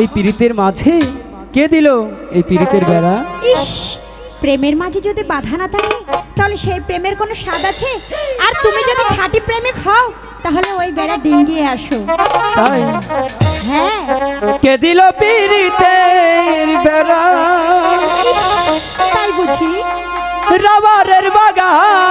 এই পীড়িতের মাঝে কে দিল এই পীড়িতের বেড়া ইস প্রেমের মাঝে যদি বাধা না থাকে তাহলে সেই প্রেমের কোনো স্বাদ আছে? আর তুমি যদি খাঁটি প্রেমিক হও তাহলে ওই বেড়া ডিঙ্গিয়ে আসো। তাই? হ্যাঁ। কে দিল পীড়িতের বেড়া তাই বুঝি। রাবারের বাগান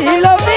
ছিল